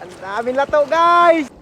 Ang daming lato guys!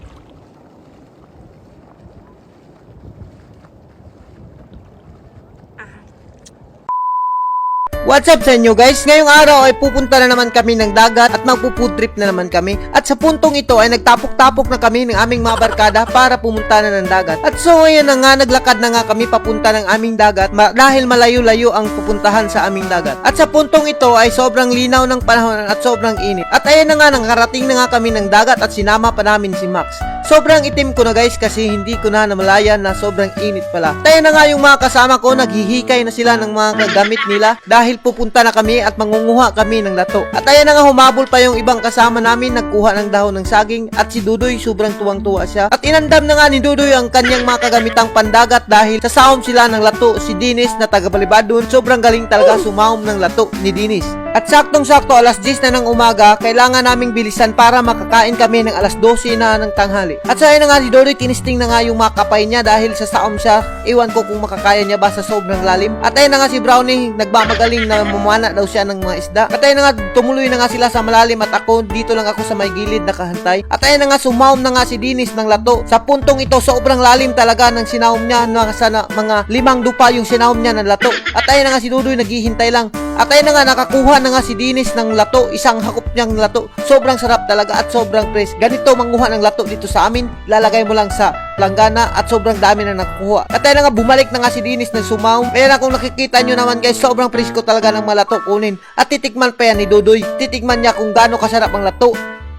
What's up sa inyo guys? Ngayong araw ay pupunta na naman kami ng dagat at magpo-food trip na naman kami. At sa puntong ito ay nagtapok-tapok na kami ng aming mga barkada para pumunta na ng dagat. At so ayan na nga, naglakad na nga kami papunta ng aming dagat ma- dahil malayo-layo ang pupuntahan sa aming dagat. At sa puntong ito ay sobrang linaw ng panahon at sobrang init. At ayan na nga, nakarating na nga kami ng dagat at sinama pa namin si Max. Sobrang itim ko na guys kasi hindi ko na namalayan na sobrang init pala. Tayo na nga yung mga kasama ko, naghihikay na sila ng mga gamit nila dahil pupunta na kami at mangunguha kami ng lato. At ayan na nga humabol pa yung ibang kasama namin, nagkuha ng dahon ng saging at si Dudoy sobrang tuwang-tuwa siya. At inandam na nga ni Dudoy ang kanyang mga kagamitang pandagat dahil sa saom sila ng lato si Dinis na taga Balibadon. Sobrang galing talaga sumaom ng lato ni Dinis. At saktong-sakto alas 10 na ng umaga, kailangan naming bilisan para makakain kami ng alas 12 na ng tanghali. At sa na nga si Dory, tinisting na nga yung mga kapay niya dahil sa saom siya. Iwan ko kung makakaya niya ba sa sobrang lalim. At ayun na nga si Brownie, nagmamagaling na mumana daw siya ng mga isda. At ayun na nga, tumuloy na nga sila sa malalim at ako, dito lang ako sa may gilid nakahantay. At ayun na nga, sumaom na nga si Dinis ng lato. Sa puntong ito, sobrang lalim talaga ng sinaom niya. Na, sana, mga limang dupa yung sinaom niya ng lato. At ayun na nga si Dudoy, naghihintay lang. At ayun na nga, nakakuha na nga si Dinis ng lato. Isang hakop niyang lato. Sobrang sarap talaga at sobrang fresh. Ganito manguha ng lato dito sa amin. Lalagay mo lang sa planggana at sobrang dami na nakukuha. At ayun na nga, bumalik na nga si Dinis ng sumaw. Kaya na kung nakikita nyo naman guys, sobrang presko talaga ng malato kunin. At titikman pa yan ni Dudoy. Titikman niya kung gaano kasarap ang lato.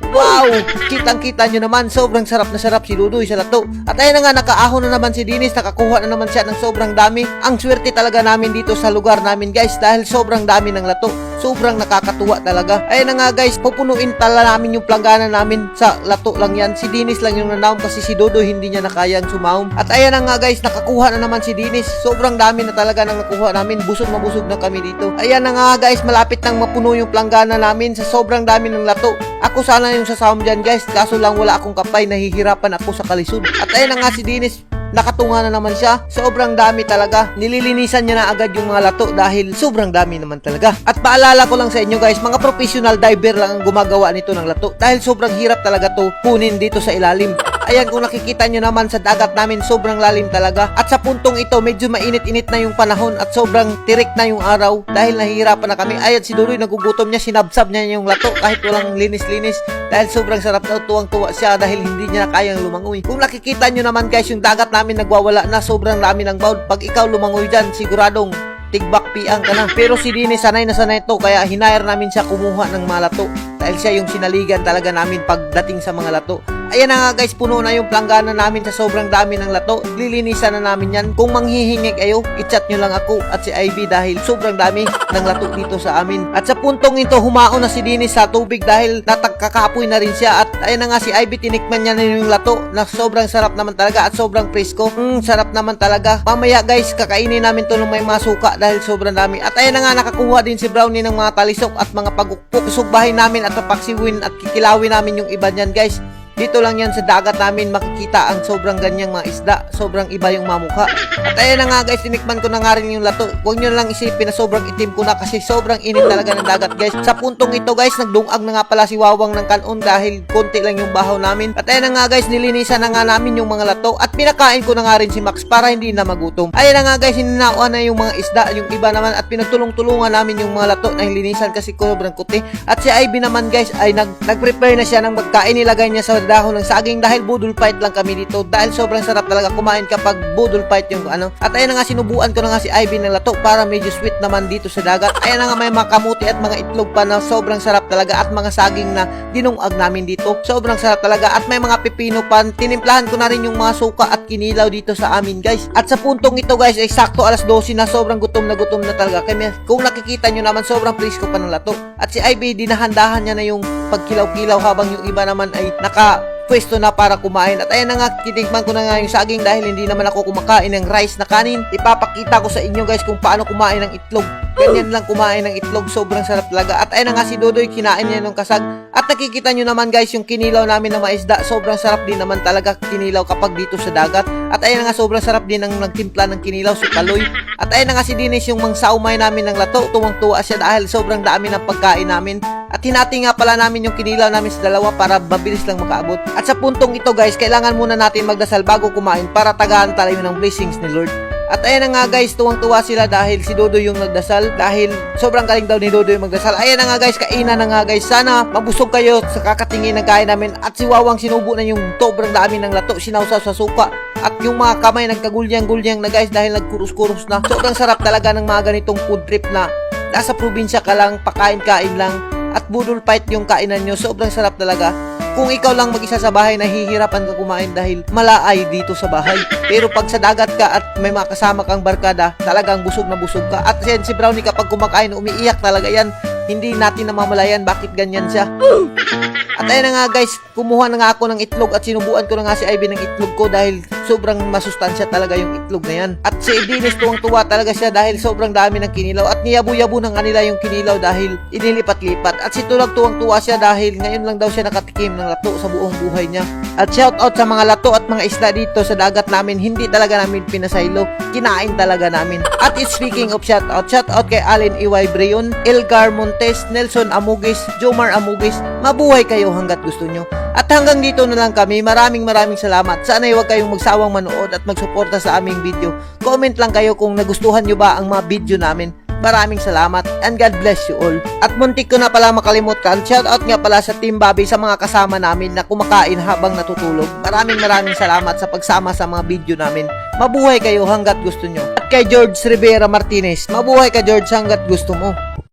Wow! Kitang-kita nyo naman, sobrang sarap na sarap si Dudoy sa lato. At ayun na nga, nakaahon na naman si Dinis, nakakuha na naman siya ng sobrang dami. Ang swerte talaga namin dito sa lugar namin guys, dahil sobrang dami ng lato. Sobrang nakakatuwa talaga. Ayun na nga guys, pupunuin tala namin yung planggana namin sa lato lang yan. Si Dinis lang yung nanaom kasi si Dodoy hindi niya na kayang sumaom. At ayan na nga guys, nakakuha na naman si Dinis. Sobrang dami na talaga nang nakuha namin. Busog na busog na kami dito. Ayan na nga guys, malapit nang mapuno yung planggana namin sa sobrang dami ng lato. Ako sana yung sasama dyan guys, kaso lang wala akong kapay, nahihirapan ako sa kalisod. At ayun na nga si Dinis, nakatunga na naman siya. Sobrang dami talaga. Nililinisan niya na agad yung mga lato dahil sobrang dami naman talaga. At paalala ko lang sa inyo guys, mga professional diver lang ang gumagawa nito ng lato dahil sobrang hirap talaga to kunin dito sa ilalim. Ayan kung nakikita nyo naman sa dagat namin sobrang lalim talaga at sa puntong ito medyo mainit-init na yung panahon at sobrang tirik na yung araw dahil nahihirapan na kami. Ayan si Duroy nagugutom niya, sinabsab niya yung lato kahit walang linis-linis dahil sobrang sarap na tuwang-tuwa siya dahil hindi niya na kayang lumangoy. Kung nakikita nyo naman guys yung dagat namin nagwawala na sobrang dami ng baud. Pag ikaw lumangoy dyan siguradong tigbak piang ka na. Pero si Dini sanay na sanay to kaya hinire namin siya kumuha ng mga lato dahil siya yung sinaligan talaga namin pagdating sa mga lato. Ayan na nga guys, puno na yung planggana namin sa sobrang dami ng lato. Lilinisan na namin yan. Kung manghihingi kayo, i-chat nyo lang ako at si Ivy dahil sobrang dami ng lato dito sa amin. At sa puntong ito, humaon na si Dinis sa tubig dahil natagkakapoy na rin siya. At ayan na nga si Ivy, tinikman niya na yung lato na sobrang sarap naman talaga at sobrang presko. Mm, sarap naman talaga. Mamaya guys, kakainin namin to ng may masuka dahil sobrang dami. At ayan na nga, nakakuha din si Brownie ng mga talisok at mga pagukpok. Sugbahin namin at papaksiwin at kikilawin namin yung iba niyan guys. Dito lang yan sa dagat namin makikita ang sobrang ganyang mga isda. Sobrang iba yung mamukha. At ayan na nga guys, tinikman ko na nga rin yung lato. Huwag nyo lang isipin na sobrang itim ko na kasi sobrang init talaga ng dagat guys. Sa puntong ito guys, nagdungag na nga pala si Wawang ng kanon dahil konti lang yung bahaw namin. At ayan na nga guys, nilinisan na nga namin yung mga lato. At pinakain ko na nga rin si Max para hindi na magutom. Ayan na nga guys, hininauan na yung mga isda, yung iba naman. At pinagtulong-tulungan namin yung mga lato na linisan kasi sobrang kuti. At si Ivy naman guys ay nag, nag-prepare na siya ng magkain. Nilagay niya sa dahon ng saging dahil budol fight lang kami dito. Dahil sobrang sarap talaga kumain kapag budol fight yung ano. At ayun na nga sinubuan ko na nga si Ivy ng lato para medyo sweet naman dito sa dagat. Ayun na nga may mga kamuti at mga itlog pa na sobrang sarap talaga at mga saging na dinungag namin dito. Sobrang sarap talaga at may mga pipino pa. Tinimplahan ko na rin yung mga suka at kinilaw dito sa amin guys. At sa puntong ito guys ay sakto alas 12 na. Sobrang gutom na gutom na talaga. Kaya kung nakikita nyo naman sobrang presko pa ng lato. At si Ivy dinahandahan niya na yung pagkilaw-kilaw habang yung iba naman ay naka pwesto na para kumain. At ayan na nga, titikman ko na nga yung saging dahil hindi naman ako kumakain ng rice na kanin. Ipapakita ko sa inyo guys kung paano kumain ng itlog. ganyan lang kumain ng itlog, sobrang sarap talaga. At ayun na nga si Dodoy, kinain niya ng kasag. At nakikita nyo naman guys, yung kinilaw namin na maisda, sobrang sarap din naman talaga kinilaw kapag dito sa dagat. At ayun na nga, sobrang sarap din ang nagtimpla ng kinilaw, si Kaloy. At ayun na nga si Dinis, yung mangsaumay namin ng lato, tuwang-tuwa siya dahil sobrang dami ng pagkain namin. At hinati nga pala namin yung kinilaw namin sa dalawa para mabilis lang makaabot. At sa puntong ito guys, kailangan muna natin magdasal bago kumain para tagaan tayo ng blessings ni Lord. At ayan na nga guys, tuwang-tuwa sila dahil si Dodo yung nagdasal. Dahil sobrang galing daw ni Dodo yung magdasal. Ayan na nga guys, kainan na nga guys. Sana mabusog kayo sa kakatingin ng kain namin. At si Wawang sinubo na yung sobrang dami ng lato. Sinausaw sa suka. At yung mga kamay nagkagulyang-gulyang na guys dahil nagkurus-kurus na. Sobrang sarap talaga ng mga ganitong food trip na nasa probinsya ka lang, pakain-kain lang. At budol fight yung kainan nyo. Sobrang sarap talaga. Kung ikaw lang mag-isa sa bahay, nahihirapan ka kumain dahil malaay dito sa bahay. Pero pag sa dagat ka at may mga kasama kang barkada, talagang busog na busog ka. At yan, si Brownie kapag kumakain, umiiyak talaga yan. Hindi natin namamalayan bakit ganyan siya. At ayun na nga guys, kumuha na nga ako ng itlog at sinubuan ko na nga si Ivy ng itlog ko dahil sobrang masustansya talaga yung itlog na yan. At si Dinis tuwang-tuwa talaga siya dahil sobrang dami ng kinilaw at niyabu-yabu ng kanila yung kinilaw dahil inilipat-lipat. At si Tulag tuwang-tuwa siya dahil ngayon lang daw siya nakatikim ng lato sa buong buhay niya. At shout out sa mga lato at mga isda dito sa dagat namin, hindi talaga namin pinasaylo, kinain talaga namin. At speaking of shout out, shout out kay Allen Iway Breon, Elgar Montes, Nelson Amugis, Jomar Amugis, mabuhay kayo hanggat gusto nyo. At hanggang dito na lang kami, maraming maraming salamat. Sana huwag kayong magsawang manood at magsuporta sa aming video. Comment lang kayo kung nagustuhan nyo ba ang mga video namin. Maraming salamat and God bless you all. At muntik ko na pala makalimutan, shoutout nga pala sa Team Bobby sa mga kasama namin na kumakain habang natutulog. Maraming maraming salamat sa pagsama sa mga video namin. Mabuhay kayo hanggat gusto nyo. At kay George Rivera Martinez, mabuhay ka George hanggat gusto mo.